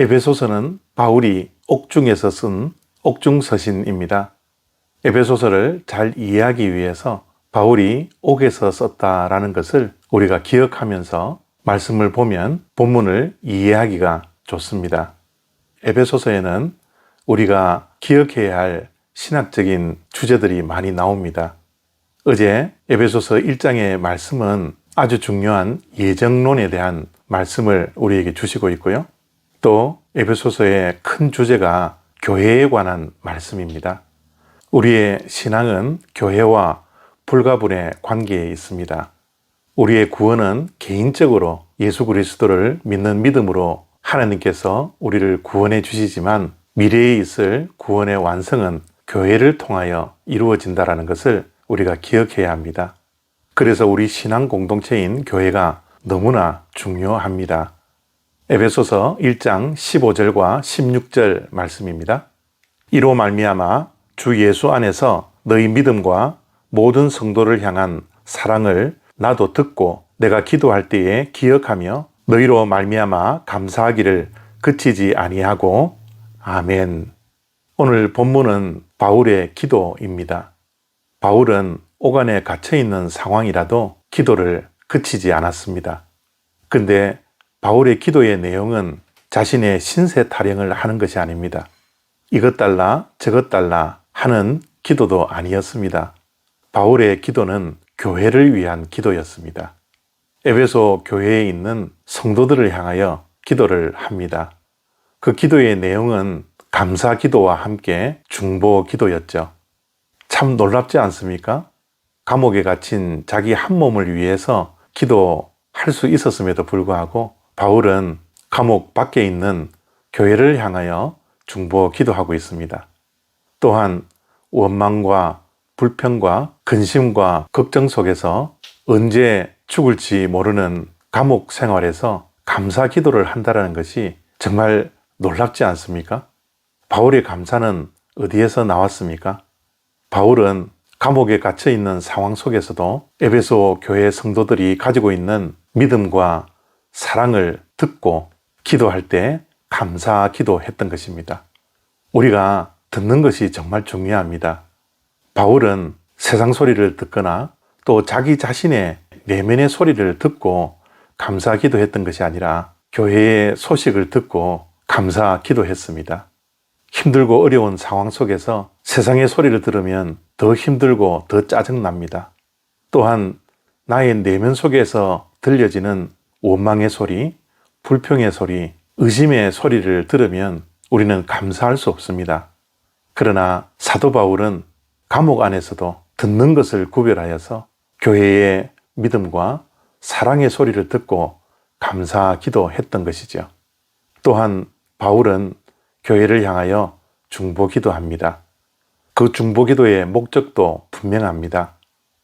에베소서는 바울이 옥중에서 쓴 옥중서신입니다. 에베소서를 잘 이해하기 위해서 바울이 옥에서 썼다라는 것을 우리가 기억하면서 말씀을 보면 본문을 이해하기가 좋습니다. 에베소서에는 우리가 기억해야 할 신학적인 주제들이 많이 나옵니다. 어제 에베소서 1장의 말씀은 아주 중요한 예정론에 대한 말씀을 우리에게 주시고 있고요. 또 에베소서의 큰 주제가 교회에 관한 말씀입니다. 우리의 신앙은 교회와 불가분의 관계에 있습니다. 우리의 구원은 개인적으로 예수 그리스도를 믿는 믿음으로 하나님께서 우리를 구원해 주시지만 미래에 있을 구원의 완성은 교회를 통하여 이루어진다라는 것을 우리가 기억해야 합니다. 그래서 우리 신앙 공동체인 교회가 너무나 중요합니다. 에베소서 1장 15절과 16절 말씀입니다. 이로 말미암아 주 예수 안에서 너희 믿음과 모든 성도를 향한 사랑을 나도 듣고 내가 기도할 때에 기억하며 너희로 말미암아 감사하기를 그치지 아니하고 아멘. 오늘 본문은 바울의 기도입니다. 바울은 오간에 갇혀 있는 상황이라도 기도를 그치지 않았습니다. 근데 바울의 기도의 내용은 자신의 신세 타령을 하는 것이 아닙니다. 이것 달라 저것 달라 하는 기도도 아니었습니다. 바울의 기도는 교회를 위한 기도였습니다. 에베소 교회에 있는 성도들을 향하여 기도를 합니다. 그 기도의 내용은 감사 기도와 함께 중보 기도였죠. 참 놀랍지 않습니까? 감옥에 갇힌 자기 한 몸을 위해서 기도할 수 있었음에도 불구하고 바울은 감옥 밖에 있는 교회를 향하여 중보 기도하고 있습니다. 또한 원망과 불평과 근심과 걱정 속에서 언제 죽을지 모르는 감옥 생활에서 감사 기도를 한다는 것이 정말 놀랍지 않습니까? 바울의 감사는 어디에서 나왔습니까? 바울은 감옥에 갇혀 있는 상황 속에서도 에베소 교회 성도들이 가지고 있는 믿음과 사랑을 듣고 기도할 때 감사 기도했던 것입니다. 우리가 듣는 것이 정말 중요합니다. 바울은 세상 소리를 듣거나 또 자기 자신의 내면의 소리를 듣고 감사 기도했던 것이 아니라 교회의 소식을 듣고 감사 기도했습니다. 힘들고 어려운 상황 속에서 세상의 소리를 들으면 더 힘들고 더 짜증납니다. 또한 나의 내면 속에서 들려지는 원망의 소리, 불평의 소리, 의심의 소리를 들으면 우리는 감사할 수 없습니다. 그러나 사도 바울은 감옥 안에서도 듣는 것을 구별하여서 교회의 믿음과 사랑의 소리를 듣고 감사 기도했던 것이죠. 또한 바울은 교회를 향하여 중보 기도합니다. 그 중보 기도의 목적도 분명합니다.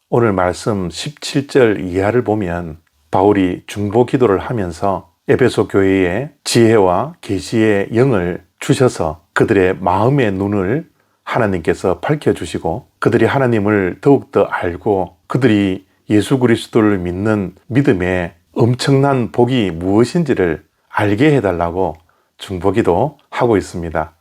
오늘 말씀 17절 이하를 보면 바울이 중보 기도를 하면서 에베소 교회에 지혜와 계시의 영을 주셔서 그들의 마음의 눈을 하나님께서 밝혀 주시고 그들이 하나님을 더욱더 알고 그들이 예수 그리스도를 믿는 믿음의 엄청난 복이 무엇인지를 알게 해달라고 중보기도 하고 있습니다.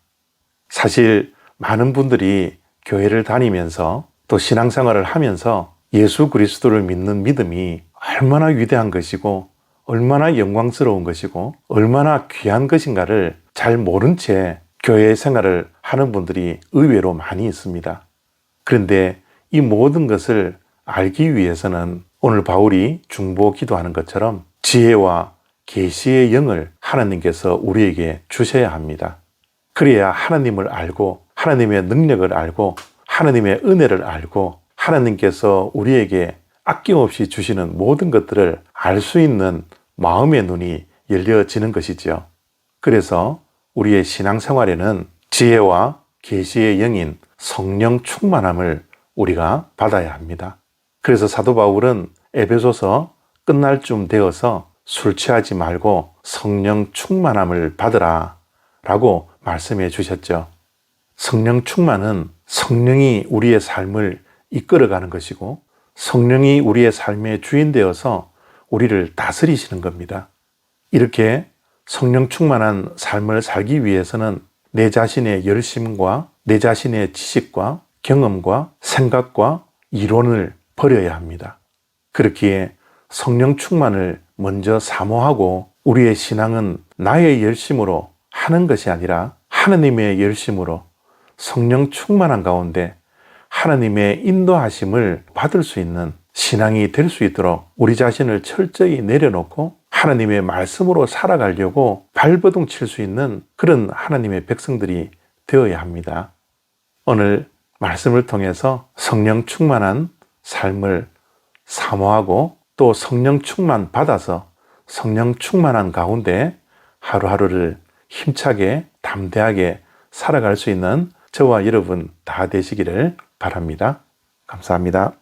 사실 많은 분들이 교회를 다니면서 또 신앙생활을 하면서 예수 그리스도를 믿는 믿음이 얼마나 위대한 것이고 얼마나 영광스러운 것이고 얼마나 귀한 것인가를 잘 모른 채 교회 생활을 하는 분들이 의외로 많이 있습니다. 그런데 이 모든 것을 알기 위해서는 오늘 바울이 중보 기도하는 것처럼 지혜와 계시의 영을 하나님께서 우리에게 주셔야 합니다. 그래야 하나님을 알고 하나님의 능력을 알고 하나님의 은혜를 알고 하나님께서 우리에게 아낌없이 주시는 모든 것들을 알 수 있는 마음의 눈이 열려지는 것이지요. 그래서 우리의 신앙생활에는 지혜와 계시의 영인 성령 충만함을 우리가 받아야 합니다. 그래서 사도 바울은 에베소서 끝날 쯤 되어서 술 취하지 말고 성령 충만함을 받으라 라고 말씀해 주셨죠. 성령 충만은 성령이 우리의 삶을 이끌어가는 것이고 성령이 우리의 삶의 주인 되어서 우리를 다스리시는 겁니다. 이렇게 성령 충만한 삶을 살기 위해서는 내 자신의 열심과 내 자신의 지식과 경험과 생각과 이론을 버려야 합니다. 그렇기에 성령 충만을 먼저 사모하고 우리의 신앙은 나의 열심으로 하는 것이 아니라 하나님의 열심으로 성령 충만한 가운데 하나님의 인도하심을 받을 수 있는 신앙이 될 수 있도록 우리 자신을 철저히 내려놓고 하나님의 말씀으로 살아가려고 발버둥 칠 수 있는 그런 하나님의 백성들이 되어야 합니다. 오늘 말씀을 통해서 성령 충만한 삶을 사모하고 또 성령 충만 받아서 성령 충만한 가운데 하루하루를 힘차게 담대하게 살아갈 수 있는 저와 여러분 다 되시기를 바랍니다. 감사합니다.